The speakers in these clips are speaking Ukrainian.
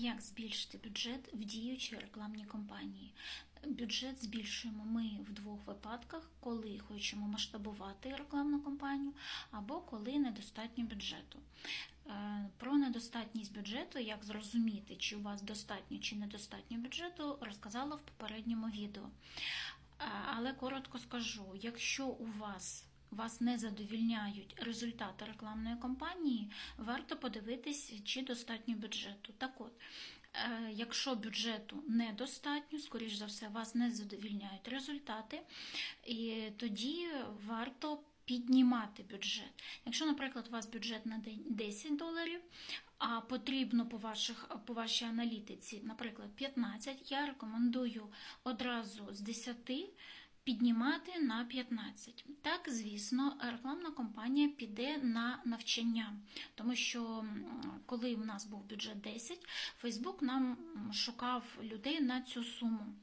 Як збільшити бюджет в діючій рекламній кампанії? Бюджет збільшуємо ми в двох випадках, коли хочемо масштабувати рекламну кампанію або коли недостатньо бюджету. Е, Про недостатність бюджету, як зрозуміти, чи у вас достатньо чи недостатньо бюджету, розказала в попередньому відео. Е, Але коротко скажу: якщо у вас вас не задовільняють результати рекламної кампанії, варто подивитись, чи достатньо бюджету. Так от, е, якщо бюджету недостатньо, скоріш за все, вас не задовільняють результати, і тоді варто піднімати бюджет. Якщо, наприклад, у вас бюджет на день 10 доларів, а потрібно по, ваших, по вашій аналітиці, наприклад, 15, я рекомендую одразу з 10 піднімати на 15. Так, звісно, рекламна компанія піде на навчання, тому що коли у нас був бюджет 10, Фейсбук нам шукав людей на цю суму.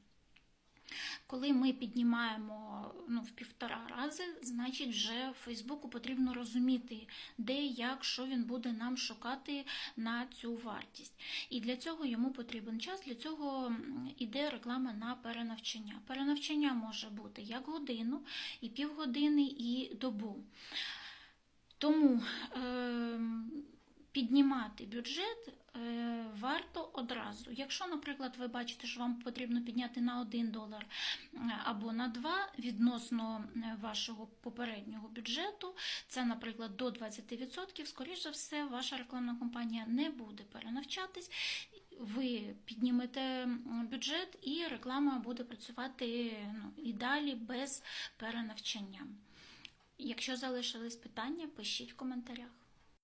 Коли ми піднімаємо ну, в півтора рази, значить вже Фейсбуку потрібно розуміти, де, як, що він буде нам шукати на цю вартість. І для цього йому потрібен час, для цього іде реклама на перенавчання. Перенавчання може бути як годину, і півгодини, і добу. Тому е, піднімати бюджет е, варто одразу. Якщо, наприклад, ви бачите, що вам потрібно підняти на 1 долар е, або на 2 відносно е, вашого попереднього бюджету, це, наприклад, до 20%, скоріш за все, ваша рекламна кампанія не буде перенавчатись. Ви піднімете бюджет, і реклама буде працювати ну, і далі без перенавчання. Якщо залишились питання, пишіть в коментарях.